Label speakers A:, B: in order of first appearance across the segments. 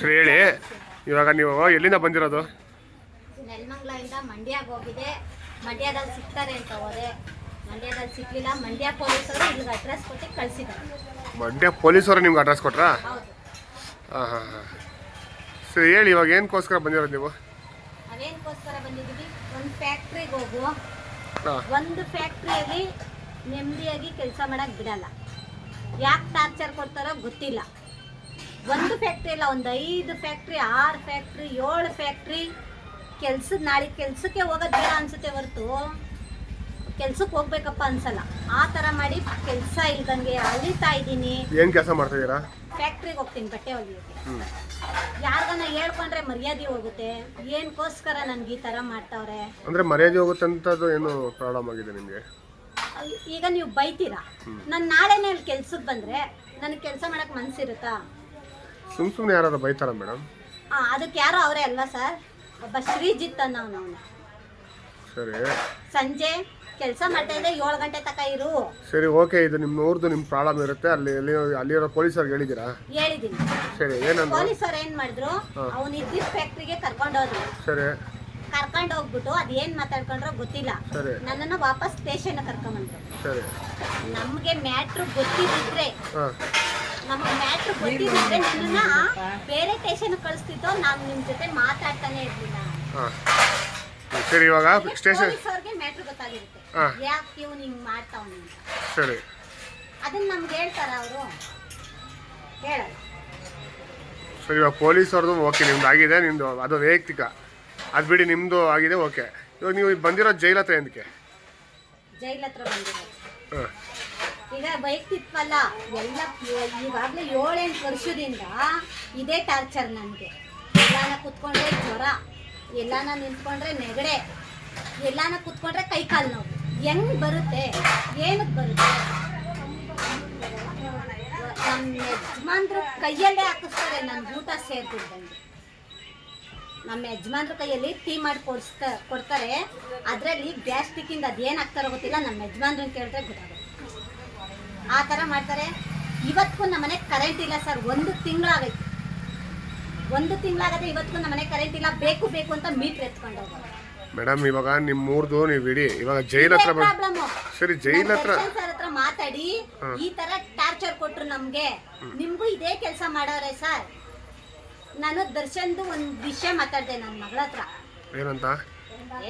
A: ಸರಿ ಹೇಳಿ. ಇವಾಗ ನೀವು ಎಲ್ಲಿಂದ ಬಂದಿರೋದು?
B: ನೆಲಮಂಗ್ಲದಿಂದ ಮಂಡ್ಯಕ್ಕೆ ಹೋಗಿದೆ ಮಂಡ್ಯದಲ್ಲಿ ಸಿಗ್ತಾರೆ ಅಂತ ಹೋದೆ. ಮಂಡ್ಯದಲ್ಲಿ ಸಿಗ್ಲಿಲ್ಲ. ಮಂಡ್ಯ ಪೊಲೀಸರು ಇಲ್ಲಿಗೆ ಅಡ್ರೆಸ್ ಕೊಟ್ಟು ಕಳಿಸಿದ್ದಾರೆ.
A: ಮಂಡ್ಯ ಪೊಲೀಸರು ನಿಮ್ಗೆ ಅಡ್ರೆಸ್ ಕೊಟ್ರಾ?
B: ಹೌದು.
A: ಹಾಂ ಹಾಂ ಹಾಂ. ಸರಿ ಹೇಳಿ ಇವಾಗ ಏನಕ್ಕೋಸ್ಕರ ಬಂದಿರೋದು ನೀವು?
B: ನಾವೇನಕ್ಕೋಸ್ಕರ ಬಂದಿದ್ದೀವಿ? ಒಂದು ಫ್ಯಾಕ್ಟ್ರಿಗೆ ಹೋಗು.
A: ಹಾಂ.
B: ಒಂದು ಫ್ಯಾಕ್ಟ್ರಿಯಲ್ಲಿ ನೆಮ್ಮದಿಯಾಗಿ ಕೆಲಸ ಮಾಡಕ್ಕೆ ಬಿಡಲ್ಲ. ಯಾಕೆ ಟಾರ್ಚರ್ ಕೊಡ್ತಾರೋ ಗೊತ್ತಿಲ್ಲ. ಒಂದು ಫ್ಯಾಕ್ಟ್ರಿ ಇಲ್ಲ ಒಂದು ಐದು ಫ್ಯಾಕ್ಟ್ರಿ ಆರು ಫ್ಯಾಕ್ಟ್ರಿ ಏಳು ಫ್ಯಾಕ್ಟ್ರಿ ಕೆಲ್ಸದ ನಾಳೆ ಕೆಲಸಕ್ಕೆ ಹೋಗೋದು ಬೇಡ ಅನ್ಸುತ್ತೆ ಹೊರತು. ಕೆಲ್ಸಕ್ಕೆ ಹೋಗ್ಬೇಕಪ್ಪ ಅನ್ಸಲ್ಲ. ಆ ಥರ ಮಾಡಿ ಕೆಲಸ ಇಲ್ದಂಗೆ ಅಳಿತಾ ಇದ್ದೀನಿ.
A: ಏನು ಕೆಲಸ ಮಾಡ್ತಾಯಿದ್ದೀರಾ
B: ಫ್ಯಾಕ್ಟ್ರಿಗೆ ಹೋಗ್ತೀನಿ ಬಟ್ಟೆ ಹೊಲಿಯೋಕ್ಕೆ ಯಾರ್ದನ್ನ ಹೇಳ್ಕೊಂಡ್ರೆ ಮರ್ಯಾದೆ ಹೋಗುತ್ತೆ. ಏನಕ್ಕೋಸ್ಕರ ನನ್ಗೆ ಈ ಥರ ಮಾಡ್ತಾವ್ರೆ?
A: ಅಂದ್ರೆ ಮರ್ಯಾದೆ ಹೋಗುತ್ತಂಥದ್ದು ಏನು ಪ್ರಾಬ್ಲಮ್ ಆಗಿದೆ ನಿಮಗೆ?
B: ಈಗ ನೀವು ಬೈತೀರಾ? ನಾನು ನಾಳೆನೇ ಅಲ್ಲಿ ಕೆಲ್ಸಕ್ಕೆ ಬಂದರೆ ನನಗೆ ಕೆಲಸ ಮಾಡಕ್ಕೆ ಮನಸ್ಸಿರುತ್ತಾ
A: ಸುಮ್ಮ ಸುಮ್ಮನೆ ಯಾರಾದ್ರು ಬೈತಾರ ಮೇಡಮ್?
B: ಹಾಂ ಅದಕ್ಕೆ ಯಾರೋ ಅವರೇ ಅಲ್ವಾ ಸರ್? ಒಬ್ಬ ಶ್ರೀಜಿತ್ ಅನ್ನೋನು ಅವನು.
A: ಸರಿ.
B: ಸಂಜೆ ಕೆಲಸ ಮಾಡ್ತಾ ಇದ್ದೆ ಏಳು ಗಂಟೆ ತನಕ ಇರು.
A: ಸರಿ ಓಕೆ ಇದು ನಿಮ್ಮ ಊರ್ದು ನಿಮ್ಮ ಪ್ರಾಬ್ಲಮ್ ಇರುತ್ತೆ. ಅಲ್ಲಿ ಅಲ್ಲಿರೋ ಅಲ್ಲಿರೋ ಪೊಲೀಸರಿಗೆ ಹೇಳಿದ್ದೀರಾ?
B: ಹೇಳಿದ್ದೀನಿ.
A: ಸರಿ ಏನಂದ್ರು?
B: ಪೊಲೀಸರು ಏನು ಮಾಡಿದ್ರು? ಅವನು ಇದ್ದಿದ್ದ ಫ್ಯಾಕ್ಟ್ರಿಗೆ ಕರ್ಕೊಂಡೋದ್ರು.
A: ಸರಿ.
B: ಕರ್ಕೊಂಡು ಹೋಗ್ಬಿಟ್ಟು ಅದೇನ್ ಮಾತಾಡ್ಕೊಂಡ್ರೋ ಗೊತ್ತಿಲ್ಲ.
A: ಸರಿ.
B: ನನ್ನನ್ನು ವಾಪಸ್ ಸ್ಟೇಷನ್ ಕರ್ಕೊಂಬಂದ್ರು
A: ಸರಿ.
B: ನಮಗೆ ಮ್ಯಾಟ್ರು ಗೊತ್ತಿದ್ದಿದ್ರೆ
A: ಹಾಂ.
B: ನಮಗೆ ಮ್ಯಾಟ್ರ್ ಗೊತ್ತಿದ್ರೆ ನನ್ನನ್ನ ಬೇರೆ ಸ್ಟೇಷನ್ ಕಳಿಸ್ತಿದ್ದೋ ನಾನು ನಿಮ್ಮ ಜೊತೆ ಮಾತಾಡ್ತಾನೆ ಇರ್ಲಿಲ್ಲ.
A: ಹಾಂ. ಸರಿ ಇವಾಗ ಸ್ಟೇಷನ್
B: ಅವ್ರಿಗೆ ಮ್ಯಾಟ್ರ್ ಗೊತ್ತಾಗಿರುತ್ತೆ.
A: ಹಾ.
B: ಯಾಕೆ ಇವ್ನು ಹಿಂಗ್ ಮಾಡ್ತಾವನಿ ಅಂತ.
A: ಸರಿ.
B: ಅದನ್ನ ನಮ್ಗೆ ಹೇಳ್ತಾರ ಅವರು? ಹೇಳಲ್ಲ
A: ಸರಿ ಇವಾಗ ಪೊಲೀಸವ್ರದ್ದು ಓಕೆ ನಿಮ್ದು ಆಗಿದೆ ನಿಮ್ಮದು ಅದು ವೈಯಕ್ತಿಕ. ಅದು ಬಿಡಿ ನಿಮ್ಮದು ಆಗಿದೆ ಓಕೆ ಇವಾಗ ನೀವು ಬಂದಿರೋ ಜೈಲ್ ಹತ್ರ ಏನಕ್ಕೆ
B: ಜೈಲ್ ಹತ್ರ ಬಂದಿರೋ
A: ಹಾಂ.
B: ಈಗ ವೈಯಕ್ತಿತ್ವಲ್ಲ ಎಲ್ಲ ಈಗಾಗಲೇ ಏಳೆಂಟು ವರ್ಷದಿಂದ ಇದೇ ಟಾರ್ಚರ್ ನನಗೆ. ಎಲ್ಲಾನ ಕುತ್ಕೊಂಡ್ರೆ ಜ್ವರ, ಎಲ್ಲಾನ ನಿಂತ್ಕೊಂಡ್ರೆ ನೆಗಡೆ, ಎಲ್ಲಾನ ಕುತ್ಕೊಂಡ್ರೆ ಕೈ ಕಾಲು ನೋವು. ಹೆಂಗ್ ಬರುತ್ತೆ? ಏನಕ್ಕೆ ಬರುತ್ತೆ? ನಮ್ಮ ಯಜಮಾನ್ರು ಕೈಯಲ್ಲೇ ಹಾಕಿಸ್ತಾರೆ ನನ್ನ ಊಟ ಸೇರ್ತಿದ್ದಂಗೆ ನಮ್ಮ ಯಜಮಾನ್ರ ಕೈಯಲ್ಲಿ ಟೀ ಮಾಡಿ ಕೊಡಿಸ್ತಾ ಕೊಡ್ತಾರೆ. ಅದರಲ್ಲಿ ಗ್ಯಾಸ್ಟಿಕ್ಕಿಂದ ಅದೇನು ಹಾಕ್ತಾರೋ ಗೊತ್ತಿಲ್ಲ ನಮ್ಮ ಯಜಮಾನ್ರನ್ನ ಕೇಳಿದ್ರೆ ಗೊತ್ತಾಗುತ್ತೆ. ಆ ಥರ ಮಾಡ್ತಾರೆ. ಇವತ್ತಿಗೂ ನಮ್ಮ ಮನೆಗೆ ಕರೆಂಟ್ ಇಲ್ಲ ಸರ್ ಒಂದು ತಿಂಗಳಾಗೈತೆ. ಒಂದು ತಿಂಗಳಾಗದೆ ಇವತ್ತಿಗೂ ನಮ್ಮ ಮನೆಗೆ ಕರೆಂಟ್ ಇಲ್ಲ. ಬೇಕು ಬೇಕು ಅಂತ ಮೀಟರ್ ಎತ್ಕೊಂಡು ಹೋಗೋದು.
A: ಮೇಡಮ್ ಇವಾಗ ನಿಮ್ ಮೂರ್ದು ನೀವು ಇಡಿ ಇವಾಗ ಜೈಲ್ ಹತ್ರ ಸರಿ ಜೈಲ್ ಹತ್ರ
B: ಸರ್ ಹತ್ರ ಮಾತಾಡಿ ಈ ತರ ಟಾರ್ಚರ್ ಕೊಟ್ರು ನಮ್ಗೆ. ನಿಮ್ಗೂ ಇದೇ ಕೆಲಸ ಮಾಡೋರೆ ಸರ್ ನಾನು ದರ್ಶನ್ದು ಒಂದ್ ವಿಷಯ ಮಾತಾಡ್ದೆ ನನ್ನ ಮಗಳ ಹತ್ರ
A: ಏನಂತ?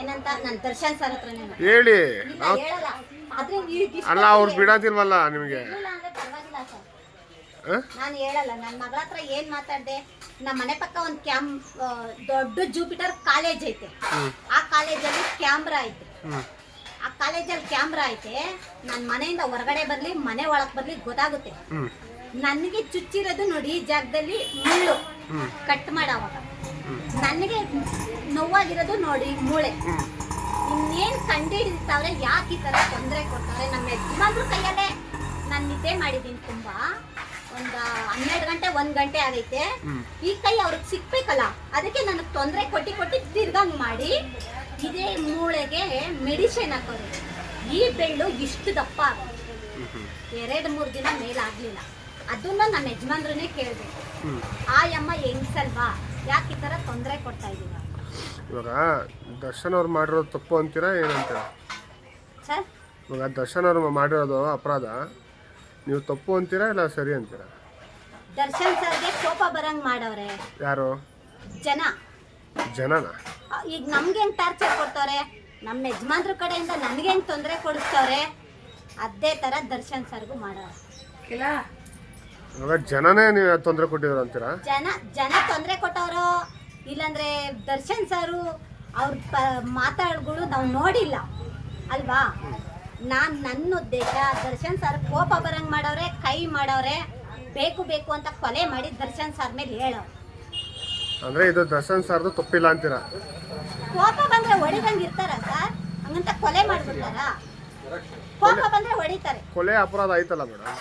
B: ಏನಂತ? ನಾನು ದರ್ಶನ್ ಸರ್ ಹತ್ರ.
A: ಹೇಳಿ. ನಾವು
B: ಹೇಳಲ್ಲ.
A: ಅಲ್ಲ ಅವ್ರು ಬಿಡೋದಿಲ್ವಲ್ಲ ನಿಮಗೆ?
B: ನಾನು ಹೇಳಲ್ಲ ನನ್ನ ಮಗಳ ಹತ್ರ ಏನ್ ಮಾತಾಡ್ದೆ ನಮ್ಮ ಮನೆ ಪಕ್ಕ ಒಂದು ಕ್ಯಾಮ್ ದೊಡ್ಡ ಜೂಪಿಟರ್ ಕಾಲೇಜ್ ಐತೆ. ಆ ಕಾಲೇಜಲ್ಲಿ ಕ್ಯಾಮ್ರಾ ಐತೆ. ಆ ಕಾಲೇಜಲ್ಲಿ ಕ್ಯಾಮ್ರಾ ಐತೆ ನನ್ನ ಮನೆಯಿಂದ ಹೊರಗಡೆ ಬರ್ಲಿ ಮನೆ ಒಳಗ್ ಬರ್ಲಿ ಗೊತ್ತಾಗುತ್ತೆ. ನನಗೆ ಚುಚ್ಚಿರೋದು ನೋಡಿ ಈ ಜಾಗದಲ್ಲಿ ಮುಳ್ಳು ಕಟ್ ಮಾಡಾವಾಗ ನನಗೆ ನೋವಾಗಿರೋದು ನೋಡಿ ಮೂಳೆ. ಇನ್ನೇನ್ ಕಂಡಿಡಿತಾವ್ರೆ ಯಾಕೆ ಈ ತರ ತೊಂದರೆ ಕೊಡ್ತಾರೆ? ನಮ್ಮ ಯಜಮಾನ್ರು ಕೈಯಲ್ಲೇ ನಾನು ನಿದ್ದೆ ಮಾಡಿದ್ದೀನಿ ತುಂಬಾ. ಒಂದ ಹನ್ನೆರಡು ಗಂಟೆ ಒಂದ್ ಗಂಟೆ ಆಗೈತೆ. ಈ ಕೈ ಅವ್ರಿಗೆ ಸಿಕ್ಬೇಕಲ್ಲ ಅದಕ್ಕೆ ನನಗೆ ತೊಂದರೆ ಕೊಟ್ಟಿ ಕೊಟ್ಟಿ ತಿರ್ಗಂಗ್ ಮಾಡಿ ಇದೇ ಮೂಳೆಗೆ ಮೆಡಿಸಿನ್ ಹಾಕೋರು ಈ ಬೆಳ್ಳು ಇಷ್ಟು ದಪ್ಪ ಎರಡು ಮೂರು ದಿನ ಮೇಲಾಗ್ಲಿಲ್ಲ. ಅದನ್ನ ನಮ್ಮ ಯಜಮಾನ್ರನ್ನೇ ಕೇಳಬೇಕು. ಆ ಅಮ್ಮ ಹೆಂಗ್ಸಲ್ವಾ ಯಾಕೆ ಈ ತರ ತೊಂದರೆ ಕೊಡ್ತಾ ಇದ್ದೀರಾ
A: ಇವಾಗ ದರ್ಶನ್ ಅವ್ರು ಮಾಡಿರೋದು ತಪ್ಪು ಅಂತೀರಾ ಏನಂತ
B: ಸರ್?
A: ಇವಾಗ ದರ್ಶನ್ ಅವ್ರು ಮಾಡಿರೋದು ಅಪರಾಧ. ನೀವು ತಪ್ಪು ಅಂತೀರಾ ಇಲ್ಲ ಸರಿ ಅಂತೀರಾ?
B: ದರ್ಶನ್ ಸರ್ಗೆ ಕೋಪ ಬರಂಗ್ ಮಾಡವ್ರೆ.
A: ಯಾರು?
B: ಜನ.
A: ಜನನ?
B: ಈಗ ನಮ್ಗೆ ಹೆಂಗ್ ಟಾರ್ಚರ್ ಕೊಡ್ತವ್ರೆ? ನಮ್ಮ ಯಜಮಾನ್ರ ಕಡೆಯಿಂದ ನನಗೆ ಹೆಂಗ್ ತೊಂದರೆ ಕೊಡಿಸ್ತವ್ರೆ? ಅದೇ ತರ ದರ್ಶನ್ ಸರ್ಗೂ ಮಾಡವ್ರೆ.
A: ಇವಾಗ ಜನನೇ ನೀವು ತೊಂದರೆ ಕೊಟ್ಟಿದ್ರು ಅಂತೀರಾ?
B: ಜನ ಜನ ತೊಂದರೆ ಕೊಟ್ಟವರು ಇಲ್ಲಾಂದ್ರೆ ದರ್ಶನ್ ಸಾರು ಅವ್ರ ಪ ಮಾತಾಡ್ಗಳು ನಾವು ನೋಡಿಲ್ಲ ಅಲ್ವಾ? ನಾನು ನನ್ನ ಉದ್ದೇಶ ದರ್ಶನ್ ಸರ್ ಕೋಪ ಬರಂಗ್ ಮಾಡವ್ರೆ ಕೈ ಮಾಡವ್ರೆ ಬೇಕು ಬೇಕು ಅಂತ ಕೊಲೆ ಮಾಡಿ ದರ್ಶನ್ ಸರ್ ಮೇಲೆ ಹೇಳೋ
A: ಅಂದ್ರೆ ಇದು ದರ್ಶನ್ ಸರ್ದು ತಪ್ಪಿಲ್ಲ ಅಂತೀರಾ?
B: ಕೋಪ ಬಂದ್ರೆ ಹೊಡಿದಂಗೆ ಇರ್ತಾರ ಸರ್? ಹಂಗಂತ ಕೊಲೆ ಮಾಡ್ಬಿಡ್ತಾರ? ಕೋಪ ಬಂದ್ರೆ ಹೊಡಿತಾರೆ.
A: ಕೊಲೆ ಅಪರಾಧ ಆಯ್ತಲ್ಲ ಮೇಡಮ್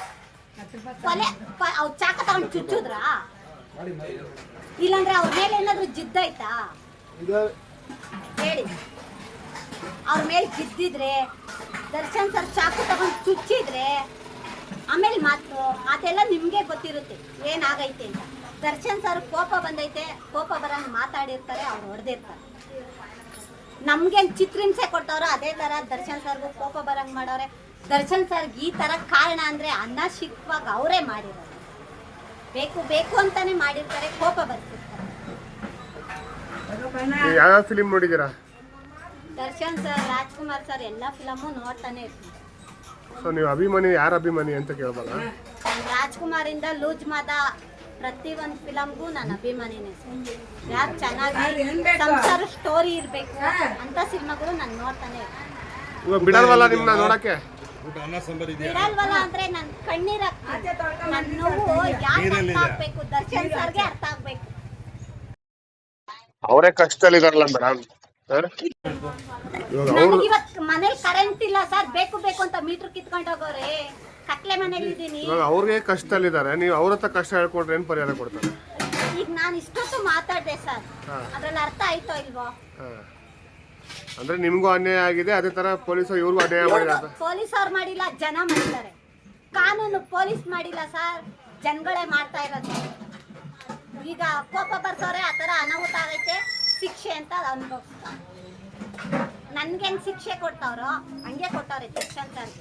B: ಕೊಲೆ ಅವ್ರು ಅವ್ರ್ ಚಾಕ ತಗೊಂಡು ಚುಚ್ಚುದ್ರಾ? ಇಲ್ಲಾಂದ್ರೆ ಅವ್ರ ಮೇಲೆ ಏನಾದ್ರು ಜಿದ್ದಾಯ್ತಾ ಹೇಳಿ. ಅವ್ರ ಮೇಲೆ ಜಿದ್ದಿದ್ರೆ ದರ್ಶನ್ ಸರ್ ಚಾಕು ತಗೊಂಡು ಚುಚ್ಚಿದ್ರೆ ಆಮೇಲೆ ಮಾತು ಅದೆಲ್ಲ ನಿಮ್ಗೆ ಗೊತ್ತಿರುತ್ತೆ. ಏನಾಗೈತೆ ಅಂತ. ದರ್ಶನ್ ಸರ್ ಕೋಪ ಬಂದೈತೆ ಕೋಪ ಬರೋ ಮಾತಾಡಿರ್ತಾರೆ ಅವ್ರು ಹೊಡೆದಿರ್ತಾರೆ. ನಮ್ಗೆ ಚಿತ್ರಹಿಂಸೆ ಕೊಟ್ಟವ್ರು ಅದೇ ತರ ದರ್ಶನ್ ಸರ್ಗೂ ಕೋಪ ಬರಂಗ್ ಮಾಡೋರೆ. ದರ್ಶನ್ ಸರ್ಗೆ ಈ ತರ ಕಾರಣ ಅಂದ್ರೆ ಅನ್ನ ಶಿಕ್ವಾಗ ಅವರೇ ಮಾಡಿರೋದು. ಬೇಕು ಬೇಕು ಅಂತಾನೆ ಮಾಡಿರ್ತಾರೆ ಕೋಪ ಬರ್ತಿರ್ತಾರೆ.
A: ಯಾವ ಯಾವ್ಯಾವ ಫಿಲಿಮ್ ನೋಡಿದ್ದೀರಾ?
B: ದರ್ಶನ್ ಸರ್ ರಾಜ್ಕುಮಾರ್ ಸರ್ ಎಲ್ಲ ಫಿಲಮು ನೋಡ್ತಾನೆ ಇರ್ತೀನಿ
A: ಸೊ ನೀವು ಅಭಿಮಾನಿ ಯಾರ ಅಭಿಮಾನಿ ಅಂತ ಕೇಳಬಲ್ಲ
B: ರಾಜ್ಕುಮಾರಿಂದ ರಾಜ್ಕುಮಾರ್ ಇಂದ ಲೂಜ್ ಮಾದ ಪ್ರತಿ ಒಂದು ಫಿಲಮ್ಗೂ ನಾನು ಅಭಿಮಾನಿನೇ ಯಾರು ಚೆನ್ನಾಗಿ ಸಂಸಾರ ಸ್ಟೋರಿ ಇರಬೇಕು ಅಂತ ಸಿನಿಮಾಗಳು ನಾನು ನೋಡ್ತಾನೆ ಇರ್ತೀನಿ.
A: ಇವಾಗ ಬಿಡಲ್ವಲ್ಲ ನಿಮ್ಮನ್ನ ನೋಡಕ್ಕೆ?
C: ಊಟ ಅನ್ನ ಸಾಂಬಾರ್ ಇದೆಯಾ?
B: ಬಿಡಲ್ವಲ್ಲ ಅಂದ್ರೆ ನನ್ ಕಣ್ಣೀರ್ ನನ್ನ ನೋವು ಯಾಕೆ ಅರ್ಥ ಆಗ್ಬೇಕು? ದರ್ಶನ್ ಸರ್ಗೆ ಅರ್ಥ ಆಗ್ಬೇಕು.
A: ಅವರೇ ಕಷ್ಟದಲ್ಲಿ ಇದಾರಲ್ಲ ಮೇಡಮ್ ಇವಾಗ ಅವ್ರು
B: ನನಗೆ ಇವತ್ತು ಮನೇಲಿ ಕರೆಂಟ್ ಇಲ್ಲ ಸರ್. ಬೇಕು ಬೇಕು ಅಂತ ಮೀಟರ್ ಕಿತ್ಕೊಂಡು ಹೋಗೋರೆ. ಕತ್ಲೆ ಮನೇಲಿ ಇದ್ದೀನಿ
A: ಇವಾಗ ಅವ್ರಿಗೆ ಕಷ್ಟದಲ್ಲಿದ್ದಾರೆ ನೀವು ಅವ್ರ ಹತ್ರ ಕಷ್ಟ ಹೇಳ್ಕೊಂಡ್ರೆ ಏನು ಪರಿಹಾರ ಕೊಡ್ತಾರೆ?
B: ಈಗ ನಾನು ಇಷ್ಟೊತ್ತು ಮಾತಾಡ್ದೆ ಸರ್.
A: ಹಾ.
B: ಅದ್ರಲ್ಲಿ ಅರ್ಥ ಆಯ್ತೋ ಇಲ್ವೋ?
A: ಹಾಂ. ಅಂದರೆ ನಿಮಗೂ ಅನ್ಯಾಯ ಆಗಿದೆ ಅದೇ ತರ ಪೊಲೀಸ್ ಇವ್ರಿಗೂ ಅನ್ಯಾಯ ಮಾಡಿಲ್ಲ
B: ಪೊಲೀಸ್ ಅವ್ರು ಮಾಡಿಲ್ಲ ಜನ ಮಾಡಿದ್ದಾರೆ ಕಾನೂನು ಪೊಲೀಸ್ ಮಾಡಿಲ್ಲ ಸರ್ ಜನಗಳೇ ಮಾಡ್ತಾ ಇರೋದು. ಈಗ ಕೋಪ ಬರ್ತವ್ರೆ ಆ ಥರ ಅನಾಹುತ ಆಗೈತೆ ಶಿಕ್ಷೆ ಅಂತ ಅನುಭವಿಸ್ತಾರೆ. ನನ್ಗೇನ್ ಶಿಕ್ಷೆ ಕೊಡ್ತಾವ್ರೋ ಹಂಗೆ ಕೊಟ್ಟವ್ರೆ ಶಿಕ್ಷಣ ಸರ್.